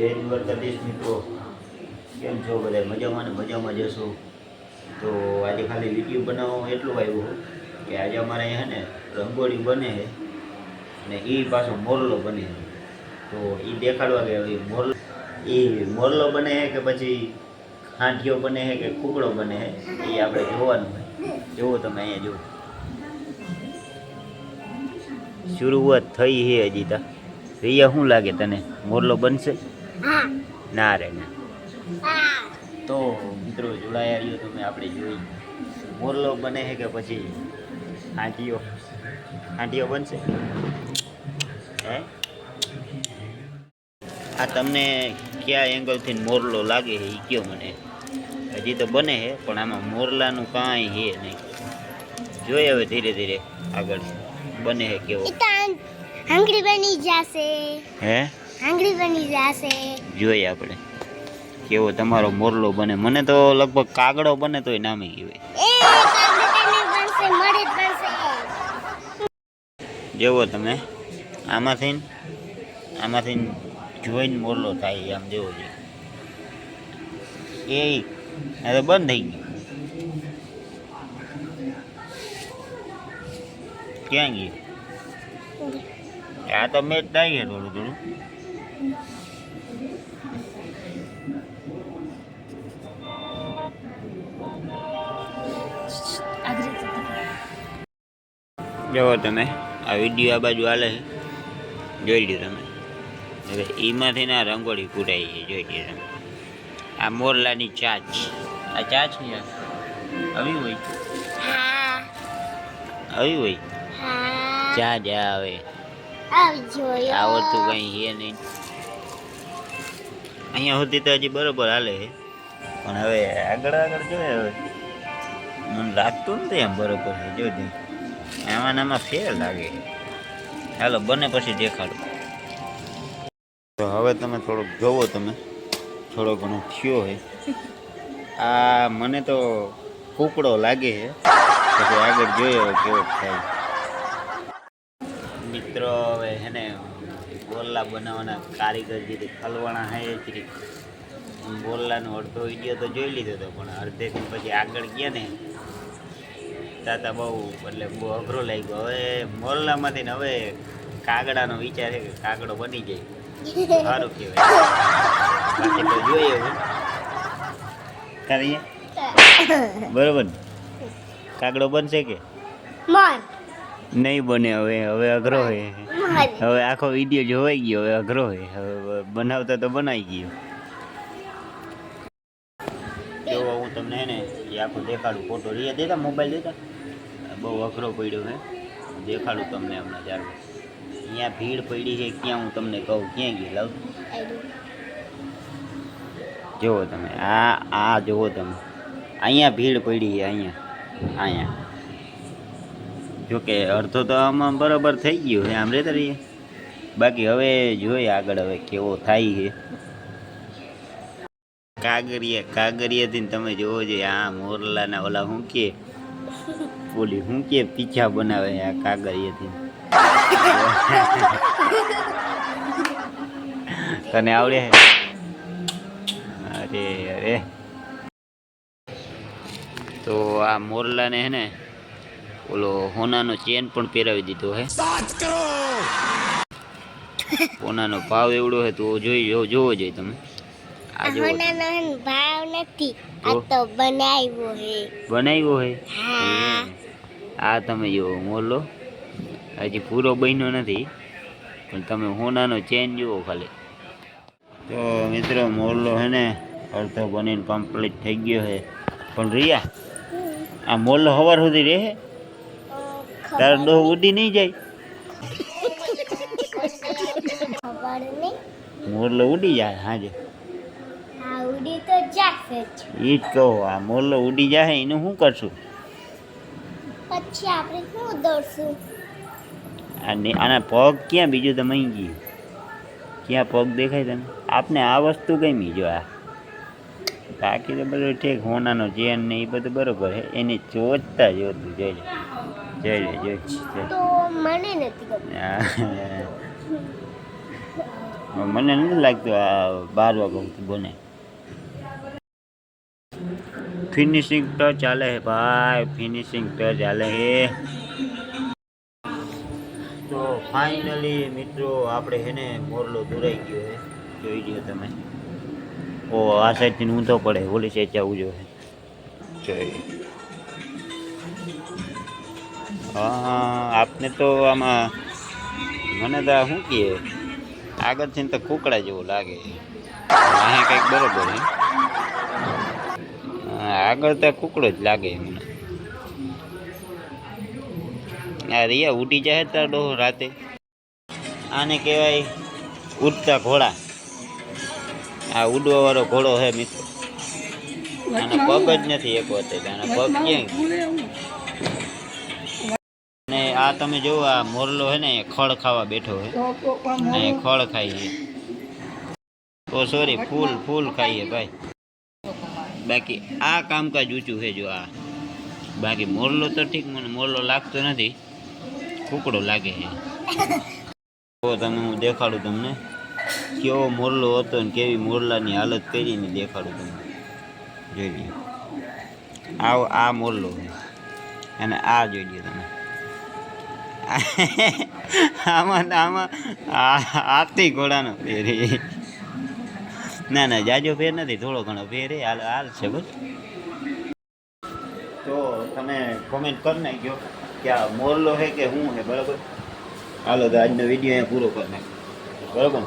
જય દ્વારકાધીશ મિત્રો. કેમ છો બધા? મજામાં ને મજામાં જશો તો આજે ખાલી વીડિયો બનાવવામાં એટલું આવ્યું કે આજે અમારે અહીંયા ને રંગોળી બને છે અને એ પાછો મોરલો બને છે. તો એ દેખાડવા કે મોરલો એ મોરલો બને છે કે પછી ખાંઠીઓ બને છે કે કુકડો બને છે? એ આપણે જોવાનું હોય. જોવો તમે અહીંયા, જુઓ. શરૂઆત થઈ છે હજી તા. રિયા, શું લાગે તને? મોરલો બનશે? ના રે ના. તો મિત્રો જોડાયા આવ્યો તમે આપણે જોઈ. મોરલો બને છે કે પછી હાંટીઓ? હાંટીઓ બનશે? હે? આ તમને કયા એંગલથી મોરલો લાગે છે એ કયો મને? હજી તો બને છે પણ આમાં મોરલાનું કાંઈ છે નહીં. જોઈએ હવે ધીરે ધીરે આગળ. બને છે કેવો? હંગરી બની જશે. હે? હંગરી બની જશે. જોઈએ આપણે. કેવો તમારો મોરલો બને. મને તો લગભગ કાગડો બને તોય નામે કહેવાય. જેવો તમે આમાંથી આમાંથી જોઈને મોરલો થાય આમ જેવો છે. એ તો બંધ થઈ ગયું. ક્યાં ગયું? આ તો મેચ થાય છે થોડું થોડું. જુઓ તમે, આ વીડિયો આ બાજુ હાલે છે. જોઈ લ્યો તમે. હવે એમાંથી ના રંગોળી પૂરાઈ છે, જોઈ લ્યો તમે. આ મોરલાની ચાચ. આ ચાચ ને? આવી હોય? આવી હોય? ચા જા આવે આવડતું કંઈ છે નહીં. અહીંયા સુધી તો હજી બરોબર હાલે છે. પણ હવે આગળ આગળ જોઈએ હવે. મને લાગતું નથી એમ બરોબર છે જોજે ને આમાં ફેર લાગે. ચાલો બને પછી દેખાડો. તો હવે તમે થોડોક જોવો તમે. થોડો ઘણો થયો હે. આ મને તો કૂકડો લાગે છે પછી આગળ જોઈએ હવે કેવો થાય. મિત્રો, હવે હેને, ગોલ્લા બનાવવાના કારીગર જે ખલવાણા હે જે ગોલ્લાનો અડધો વીડિયો તો જોઈ લીધો હતો પણ અડધેથી પછી આગળ ગયા ને તાતા બહુ એટલે બહુ અઘરો લાગ્યો. હવે મોરલામાંથી ને હવે કાગડાનો વિચાર છે કે કાગડો બની જાય. સારું કહેવાય. બાકી તો જોઈએ હું. કરીએ બરોબર? કાગડો બનશે કે? નહીં બને હવે હવે અઘરો હે. હવે આખો વીડિયો જોવાઈ ગયો હવે અઘરો હે. હવે બનાવતા તો બનાવી ગયો જો હું તમને ને દેખાડું ફોટો રિયા, દેતા મોબાઈલ દેતા? બહુ અઘરો પડ્યો હે. દેખાડું તમને હમણાં ચાલો અહીંયા ભીડ પડી છે, ક્યાં હું તમને કહું? ક્યાં ગઈ? લાવ. જુઓ તમે, આ આ જુઓ તમે. અહીંયા ભીડ પડી છે, અહીંયા અહીંયા. જોકે અડધો તો આમાં બરાબર થઈ ગયો હે, આમ રહેતા રહીએ. બાકી હવે જોઈએ આગળ, હવે કેવો થાય છે. કાગરિયા કાગરિયાથી ને તમે જોવો જોઈએ આ મોરલાના ઓલા શું કે ઓલી શું કે પીછા બનાવે આ કાગરિયાથી. તને આવડે? અરે અરે. તો આ મોરલાને હે ને ઓલો હોનાનો ચેન પણ પહેરાવી દીધો હે. હોનાનો ભાવ એવડો હે તો જોઈ જોવો જોઈએ તમે. ભાવ નથી. આ તો? બનાવ્યો હે. બનાવ્યો હે? હા. આ તમે જુઓ મોરલો હજી પૂરો બન્યો નથી પણ તમે હોનાનો ચેન જુઓ ખાલી. તો મિત્રો મોરલો હે ને અડધો બનીને કમ્પ્લીટ થઈ ગયો છે પણ રિયા આ મોરલો સવાર સુધી રહે? તારો ડોહ ઉડી નહીં જાય? મોરલો ઉડી જાય હાજે. ઉડી તો જાશે જ. જ કહો આ મોરલો ઉડી જાય એનું શું કરશું? પછી આપણે શું દોડશું? અને આના પગ ક્યાં બીજું તમે અહીં ગયું? ક્યાં પગ દેખાય તને? આપને આ વસ્તુ ગમી જો આ. બાકી તો બધું ઠીક હોનાનો ચેન ને એ બધું બરોબર છે એને ચોચતા જોતું જોઈ લે. જોઈ લે જોઈ મને નથી લાગતું આ બાર વાગ્યા બને. ફિનિશિંગ ટચ ચાલે હે ભાઈ ફિનિશિંગ ટચ ચાલે હે. તો ફાઇનલી મિત્રો આપણે હેને મોરલો દોરાઈ ગયો હે. જોઈ ગયો તમે. ઓ આ સાઈડથી ઊંધો પડે ઓલી સાઈડ જવું જોઈએ. જોઈ હા આપને તો આમાં મને તો શું કહે? આગળથી તો કુકડા જેવું લાગે. અહીંયા કંઈક બરોબર હા, આગળ તો કુકડો જ લાગે મને આ રિયા ઉડી જાય તાર ડોહો રાતે. આને કહેવાય ઉડતા ઘોડા. આ ઉડવા વાળો ઘોડો હે મિત્રો. આનો પગ જ નથી એક વખતે આનો પગ ક્યાંય? ને આ તમે જોવો આ મોરલો હે ને એ ખળ ખાવા બેઠો હે. ને એ ખાઈએ ખાઈ ઓ સોરી ફૂલ ફૂલ ખાઈએ ભાઈ. બાકી આ કામકાજ ઊંચું છે જો આ. બાકી મોરલો તો ઠીક, મને મોરલો લાગતો નથી. કુકડો લાગે છે. તો તમે હું દેખાડું તમને. કેવો મોરલો હતો ને કેવી મોરલાની હાલત કરીને દેખાડું તમને. જોઈ લ્યો. આ આ મોરલો અને આ જોઈ લ્યો તમે. આમાં આમાં આથી ઘોડાનો. છે. ના ના, જાજો ફેર નથી, થોડો ઘણો ફેર. હાલ હાલ છે બસ તો તમે કોમેન્ટ કરી નાખ્યો કે આ મોરલો છે કે શું છે બરાબર હાલો, તો આજનો વીડિયો અહીંયા પૂરો કરી નાખ્યો બરાબર?